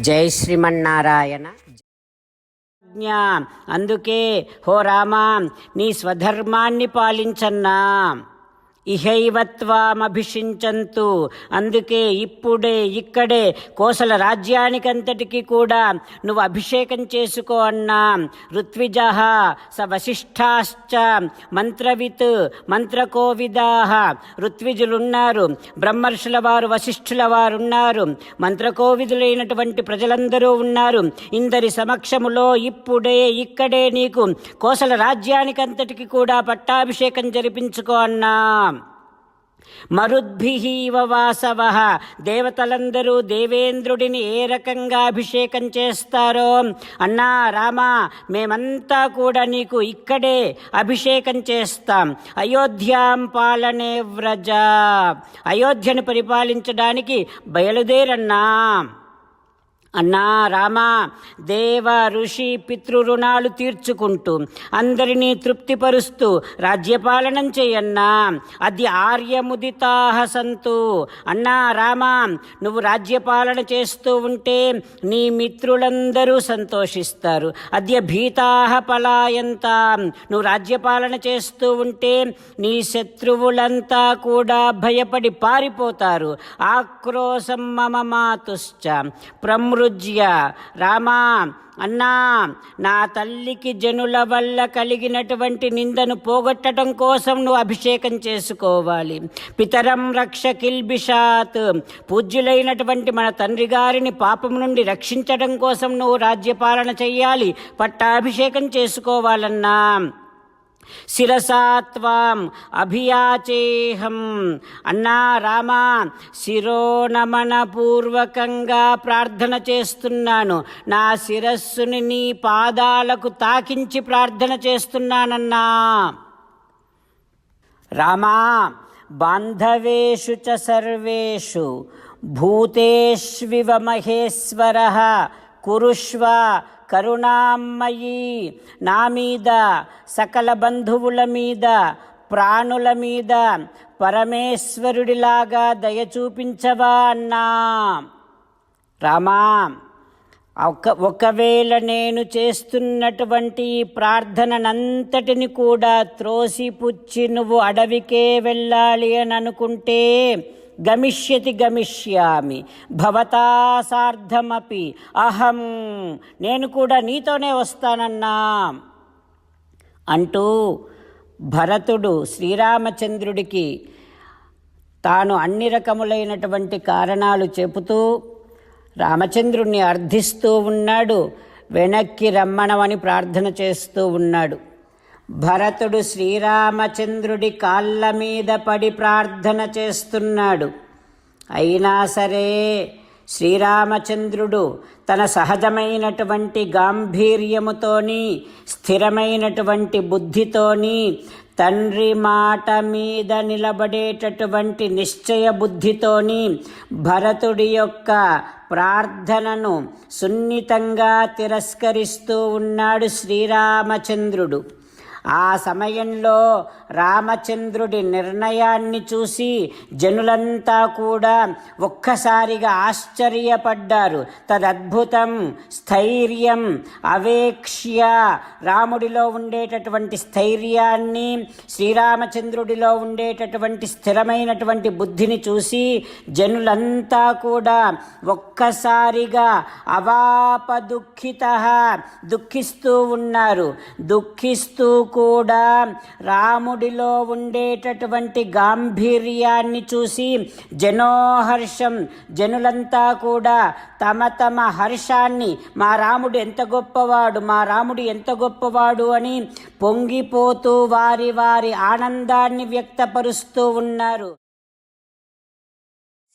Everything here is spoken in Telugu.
జై శ్రీమన్నారాయణ. అందుకే హో రామా నీ స్వధర్మాన్ని పాలించన్నా. ఇహైవత్వామభిషించంతు అందుకే ఇప్పుడే ఇక్కడే కోసల రాజ్యానికంతటికి కూడా నువ్వు అభిషేకం చేసుకో అన్నా. ఋత్విజ స వశిష్ఠాశ్చ మంత్రవిత్ మంత్రకోవిదాహ ఋత్విజులున్నారు బ్రహ్మర్షుల వారు వశిష్ఠుల వారు ఉన్నారు మంత్రకోవిదులైనటువంటి ప్రజలందరూ ఉన్నారు. ఇందరి సమక్షములో ఇప్పుడే ఇక్కడే నీకు కోసల రాజ్యానికంతటికి కూడా పట్టాభిషేకం జరిపించుకో అన్నా. మరుద్భిహీవ వాసవ. దేవతలందరూ దేవేంద్రుడిని ఏ రకంగా అభిషేకం చేస్తారో? అన్నా రామా మేమంతా కూడా నీకు ఇక్కడే అభిషేకం చేస్తాం. అయోధ్యాం పాలనే వ్రజ. అయోధ్యను పరిపాలించడానికి బయలుదేరన్నా. అన్నా రామా దేవ ఋషి పితృరుణాలు తీర్చుకుంటూ అందరినీ తృప్తిపరుస్తూ రాజ్యపాలనం చేయన్నా. అది ఆర్యముదితాహ సంతు. అన్నా రామా నువ్వు రాజ్యపాలన చేస్తూ ఉంటే నీ మిత్రులందరూ సంతోషిస్తారు. అద్య భీతాహ పలాయంత. నువ్వు రాజ్యపాలన చేస్తూ ఉంటే నీ శత్రువులంతా కూడా భయపడి పారిపోతారు. ఆక్రోశం మమ మాతుశ్చ. ప్రమృ ప్రమృజ్య రామా అన్నా నా తల్లికి జనుల వల్ల కలిగినటువంటి నిందను పోగొట్టడం కోసం నువ్వు అభిషేకం చేసుకోవాలి. పితరం రక్ష కిల్బిషాత్. పూజ్యులైనటువంటి మన తండ్రి గారిని పాపం నుండి రక్షించడం కోసం నువ్వు రాజ్యపాలన చెయ్యాలి. పట్టాభిషేకం చేసుకోవాలన్నా. శిరసాత్వాం అభియాచేహం. అన్నా రామా శిరోనమన పూర్వకంగా ప్రార్థన చేస్తున్నాను. నా శిరస్సుని నీ పాదాలకు తాకించి ప్రార్థన చేస్తున్నానన్నా. రామా బాంధవేషు చ సర్వేషు భూతేష్వివ మహేశ్వర. కురుష్వ కరుణామయీ నా మీద సకల బంధువుల మీద ప్రాణుల మీద పరమేశ్వరుడిలాగా దయ చూపించవా అన్నా? రామా ఒక ఒకవేళ నేను చేస్తున్నటువంటి ఈ ప్రార్థననంతటిని కూడా త్రోసిపుచ్చి నువ్వు అడవికే వెళ్ళాలి అని అనుకుంటే గమిష్యతి గమిష్యామి. భవతా సార్ధమపి. అహం నేను కూడా నీతోనే వస్తానన్నా. అంటూ భరతుడు శ్రీరామచంద్రుడికి తాను అన్ని రకములైనటువంటి కారణాలు చెబుతూ రామచంద్రుణ్ణి అర్థిస్తూ ఉన్నాడు. వెనక్కి రమ్మణమని ప్రార్థన చేస్తూ ఉన్నాడు. భరతుడు శ్రీరామచంద్రుడి కాళ్ళ మీద పడి ప్రార్థన చేస్తున్నాడు. అయినా సరే శ్రీరామచంద్రుడు తన సహజమైనటువంటి గాంభీర్యముతోని స్థిరమైనటువంటి బుద్ధితోని తండ్రి మాట మీద నిలబడేటటువంటి నిశ్చయ బుద్ధితోని భరతుడి యొక్క ప్రార్థనను సున్నితంగా తిరస్కరిస్తూ ఉన్నాడు శ్రీరామచంద్రుడు. ఆ సమయంలో రామచంద్రుడి నిర్ణయాన్ని చూసి జనులంతా కూడా ఒక్కసారిగా ఆశ్చర్యపడ్డారు. తదద్భుతం స్థైర్యం అవేక్ష్య. రాముడిలో ఉండేటటువంటి స్థైర్యాన్ని శ్రీరామచంద్రుడిలో ఉండేటటువంటి స్థిరమైనటువంటి బుద్ధిని చూసి జనులంతా కూడా ఒక్కసారిగా అవాప దుఃఖిత దుఃఖిస్తూ ఉన్నారు. దుఃఖిస్తూ కూడా రాముడిలో ఉండేటటువంటి గాంభీర్యాన్ని చూసి జనోహర్షం జనులంతా కూడా తమ తమ హర్షాన్ని మా రాముడు ఎంత గొప్పవాడు మా రాముడు ఎంత గొప్పవాడు అని పొంగిపోతూ వారి వారి ఆనందాన్ని వ్యక్తపరుస్తూ ఉన్నారు.